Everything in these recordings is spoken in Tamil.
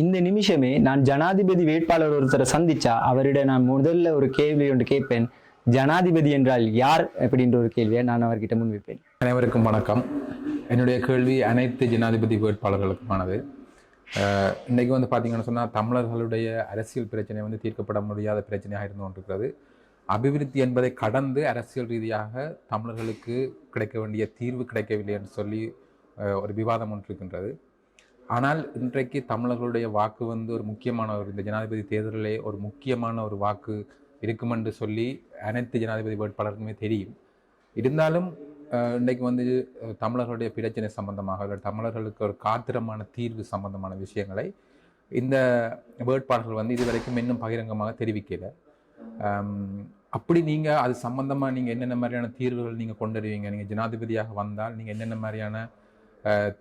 இந்த நிமிஷமே நான் ஜனாதிபதி வேட்பாளர் ஒருத்தரை சந்திச்சா அவரிடம் நான் முதல்ல ஒரு கேள்வி ஒன்று கேட்பேன். ஜனாதிபதி என்றால் யார் அப்படின்ற ஒரு கேள்வியை நான் அவர்கிட்ட முன்வைப்பேன். அனைவருக்கும் வணக்கம். என்னுடைய கேள்வி அனைத்து ஜனாதிபதி வேட்பாளர்களுக்குமானது. இன்றைக்கு வந்து பார்த்தீங்கன்னு சொன்னால் தமிழர்களுடைய அரசியல் பிரச்சனை வந்து தீர்க்கப்பட முடியாத பிரச்சனையாக இருந்து கொண்டிருக்கிறது. அபிவிருத்தி என்பதை கடந்து அரசியல் ரீதியாக தமிழர்களுக்கு கிடைக்க வேண்டிய தீர்வு கிடைக்கவில்லை என்று சொல்லி ஒரு விவாதம் ஒன்று இருக்கின்றது. ஆனால் இன்றைக்கு தமிழர்களுடைய வாக்கு வந்து ஒரு முக்கியமான ஒரு இந்த ஜனாதிபதி தேர்தலிலே ஒரு முக்கியமான ஒரு வாக்கு இருக்குமென்று சொல்லி அனைத்து ஜனாதிபதி வேட்பாளருக்குமே தெரியும். இருந்தாலும் இன்றைக்கு வந்து தமிழர்களுடைய பிரச்சனை சம்பந்தமாக தமிழர்களுக்கு ஒரு காத்திரமான தீர்வு சம்பந்தமான விஷயங்களை இந்த வேட்பாளர்கள் வந்து இதுவரைக்கும் இன்னும் பகிரங்கமாக தெரிவிக்கல. அப்படி நீங்கள் அது சம்பந்தமாக நீங்கள் என்னென்ன மாதிரியான தீர்வுகள் நீங்கள் கொண்டு வருவீங்க? நீங்கள் ஜனாதிபதியாக வந்தால் நீங்கள் என்னென்ன மாதிரியான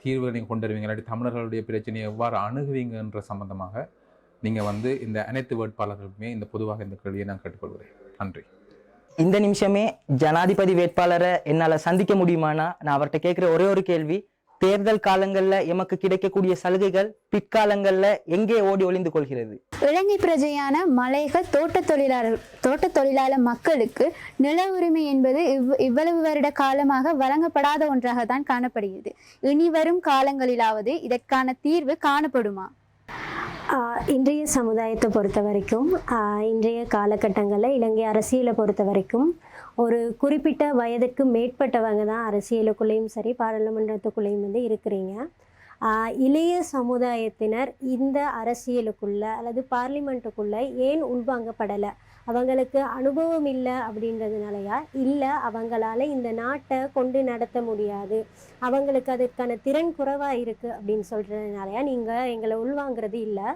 தீர்வுகளை நீங்கள் கொண்டு வருவீங்க. இல்லாட்டி தமிழர்களுடைய பிரச்சனையை எவ்வாறு அணுகுவீங்கன்ற சம்பந்தமாக நீங்கள் வந்து இந்த அனைத்து வேட்பாளர்களுக்குமே இந்த பொதுவாக இந்த கேள்வியை நான் கேட்டுக்கொள்கிறேன். நன்றி. இந்த நிமிஷமே ஜனாதிபதி வேட்பாளரை என்னால சந்திக்க முடியுமானா நான் அவர்கிட்ட கேட்கிற ஒரே ஒரு கேள்வி தேர்தல் காலங்கள்ல எமக்கு கிடைக்கக்கூடிய சலுகைகள் பிற்காலங்கள்ல எங்கே ஓடி ஒளிந்து கொள்கிறது? இலங்கை பிரஜையான மலைகள் தோட்ட தொழிலாளர் தோட்ட தொழிலாளர் மக்களுக்கு நில உரிமை என்பது இவ் இவ்வளவு வருட காலமாக வழங்கப்படாத ஒன்றாக தான் காணப்படுகிறது. இனி வரும் காலங்களிலாவது இதற்கான தீர்வு காணப்படுமா? ஆஹ் இன்றைய சமுதாயத்தை பொறுத்த வரைக்கும் ஆஹ் இன்றைய காலகட்டங்களில் இலங்கை அரசியலை பொறுத்த வரைக்கும் ஒரு குறிப்பிட்ட வயதுக்கு மேற்பட்டவங்க தான் அரசியலுக்குள்ளேயும் சரி பாராளுமன்றத்துக்குள்ளேயும் வந்து இருக்கிறீங்க. இளைய சமுதாயத்தினர் இந்த அரசியலுக்குள்ள அல்லது பார்லிமெண்ட்டுக்குள்ளே ஏன் உள்வாங்கப்படலை? அவங்களுக்கு அனுபவம் இல்லை அப்படின்றதுனாலயா? இல்லை அவங்களால இந்த நாட்டை கொண்டு நடத்த முடியாது. அவங்களுக்கு அதற்கான திறன் குறைவாக இருக்குது அப்படின்னு சொல்கிறதுனாலயா நீங்கள் எங்களை உள்வாங்கிறது இல்லை?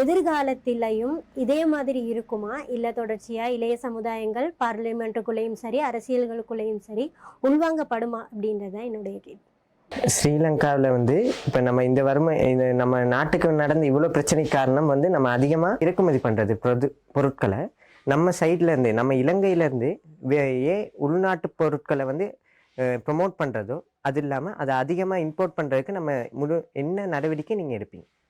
எதிர்காலத்திலையும் இதே மாதிரி இருக்குமா? இல்லை தொடர்ச்சியாக இளைய சமுதாயங்கள் பார்லிமெண்ட்டுக்குள்ளேயும் சரி அரசியல்களுக்குள்ளேயும் சரி உள்வாங்கப்படுமா அப்படின்றது தான் என்னுடைய கேள்வி. ஸ்ரீலங்காவில் வந்து இப்போ நம்ம இந்த வறுமை இந்த நம்ம நாட்டுக்கு நடந்த இவ்வளோ பிரச்சனைக்கு காரணம் வந்து நம்ம அதிகமாக இறக்குமதி பண்ணுறது பொது பொருட்களை. நம்ம சைட்லேருந்து நம்ம இலங்கையிலேருந்து வே- ஏன் உள்நாட்டு பொருட்களை வந்து ப்ரொமோட் பண்ணுறதோ அது இல்லாமல் அதை அதிகமாக இம்போர்ட் பண்ணுறதுக்கு நம்ம முழு என்ன நடவடிக்கை நீங்கள் எடுப்பீங்க?